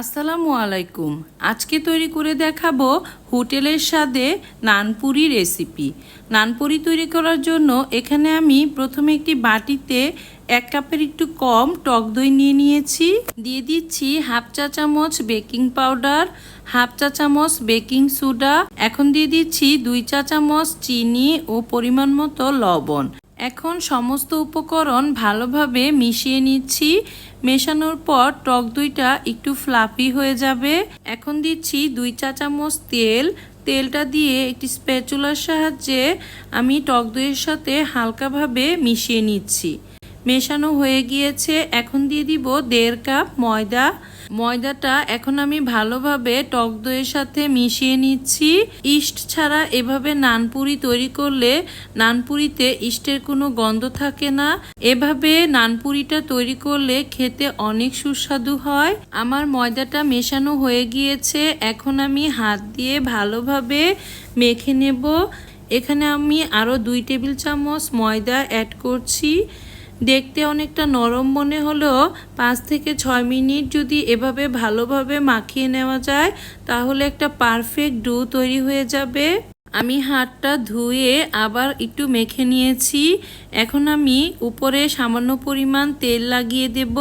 আসসালামু আলাইকুম। আজকে তৈরি করে দেখাবো হোটেলের স্বাদে নানপুরি রেসিপি। নানপুরি তৈরি করার জন্য এখানে আমি প্রথমে একটি বাটিতে এক কাপের একটু কম টক দই নিয়ে নিয়েছি। দিয়ে দিচ্ছি হাফ চা চামচ বেকিং পাউডার, হাফ চা চামচ বেকিং সোডা, এখন দিয়ে দিচ্ছি দুই চা চামচ চিনি ও পরিমাণ মতো লবণ। এখন সমস্ত উপকরণ ভালোভাবে মিশিয়ে নিচ্ছি। মেশানোর পর টক দইটা একটু ফ্লাফি হয়ে যাবে। এখন দিচ্ছি দুই চা চামচ তেল। তেলটা দিয়ে একটি স্প্যাচুলার সাহায্যে আমি টক দইয়ের সাথে হালকাভাবে মিশিয়ে নিচ্ছি। মেশানো হয়ে গিয়েছে। এখন দিয়ে দিব দেড় কাপ ময়দা। ময়দাটা এখন আমি ভালোভাবে টক দইয়ের সাথে মিশিয়ে নিচ্ছি। ইস্ট ছাড়া এভাবে নানপুরি তৈরি করলে নানপুরিতে ইস্টের কোনো গন্ধ থাকে না। এভাবে নানপুরিটা তৈরি করলে খেতে অনেক সুস্বাদু হয়। আমার ময়দাটা মেশানো হয়ে গিয়েছে। এখন আমি হাত দিয়ে ভালোভাবে মেখে নেব। এখানে আমি আরও দুই টেবিল চামচ ময়দা অ্যাড করছি। দেখতে অনেকটা নরম মনে হলেও পাঁচ থেকে ছয় মিনিট যদি এভাবে ভালোভাবে মাখিয়ে নেওয়া যায়, তাহলে একটা পারফেক্ট ডু তৈরি হয়ে যাবে। আমি হাতটা ধুয়ে আবার একটু মেখে নিয়েছি। এখন আমি উপরে সামান্য পরিমাণ তেল লাগিয়ে দেব।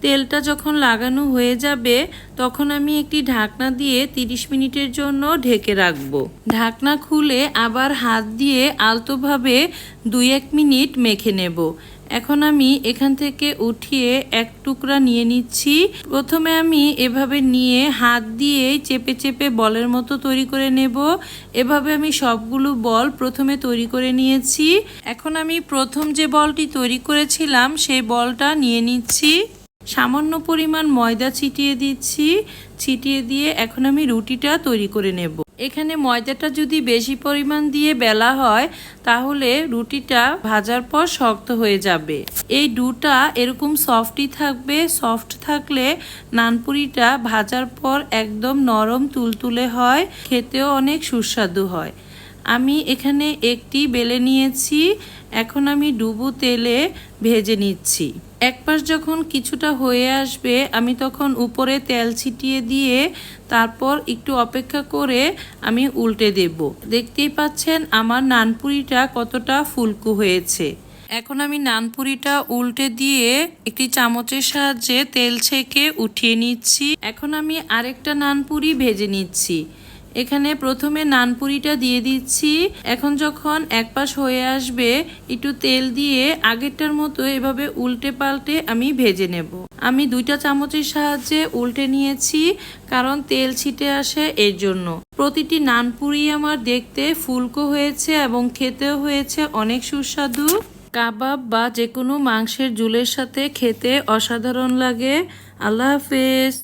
তেলটা যখন লাগানো হয়ে যাবে, তখন আমি একটি ঢাকনা দিয়ে 30 মিনিটের জন্য ঢেকে রাখব। ঢাকনা খুলে আবার হাত দিয়ে আলতোভাবে দুই এক মিনিট মেখে নেব। এখন আমি এখান থেকে উঠিয়ে এক টুকরা নিয়ে নিচ্ছি। প্রথমে আমি এভাবে নিয়ে হাত দিয়ে চেপে চেপে বলের মতো তৈরি করে নেব। এভাবে আমি সবগুলো বল প্রথমে তৈরি করে নিয়েছি। এখন আমি প্রথম যে বলটি তৈরি করেছিলাম, সেই বলটা নিয়ে নিচ্ছি। সামান্য পরিমাণ ময়দা ছিটিয়ে দিচ্ছি। ছিটিয়ে দিয়ে এখন আমি রুটিটা তৈরি করে নেব। এখানে ময়দাটা যদি বেশি পরিমাণ দিয়ে বেলা হয়, তাহলে রুটিটা ভাজার পর শক্ত হয়ে যাবে। এই ডুটা এরকম সফটই থাকবে। সফট থাকলে নানপুরিটা ভাজার পর একদম নরম তুলতুলে হয়, খেতেও অনেক সুস্বাদু হয়। আমি এখানে একটি বেলে নিয়েছি। এখন আমি ডুবু তেলে ভেজে নিচ্ছি। এক পাশ যখন কিছুটা হয়ে আসবে, আমি তখন উপরে তেল ছিটিয়ে দিয়ে তারপর একটু অপেক্ষা করে আমি উল্টে দেব। দেখতেই পাচ্ছেন আমার নানপুরিটা কতটা ফুলকু হয়েছে। এখন আমি নানপুরিটা উল্টে দিয়ে একটি চামচের সাহায্যে তেল ছেঁকে উঠিয়ে নিচ্ছি। এখন আমি আরেকটা নানপুরি ভেজে নিচ্ছি। এখানে প্রথমে নানপুরিটা দিয়ে দিচ্ছি। এখন যখন এক পাশ হয়ে আসবে, একটু তেল দিয়ে আগেরটার মতো এভাবে উল্টে পাল্টে আমি ভেজে নেব। আমি দুইটা চামচের সাহায্যে উল্টে নিয়েছি, কারণ তেল ছিটে আসে এর জন্য। প্রতিটি নানপুরি আমার দেখতে ফুলকো হয়েছে এবং খেতেও হয়েছে অনেক সুস্বাদু। কাবাব বা যে কোনো মাংসের জুলের সাথে খেতে অসাধারণ লাগে। আল্লাহ হাফেজ।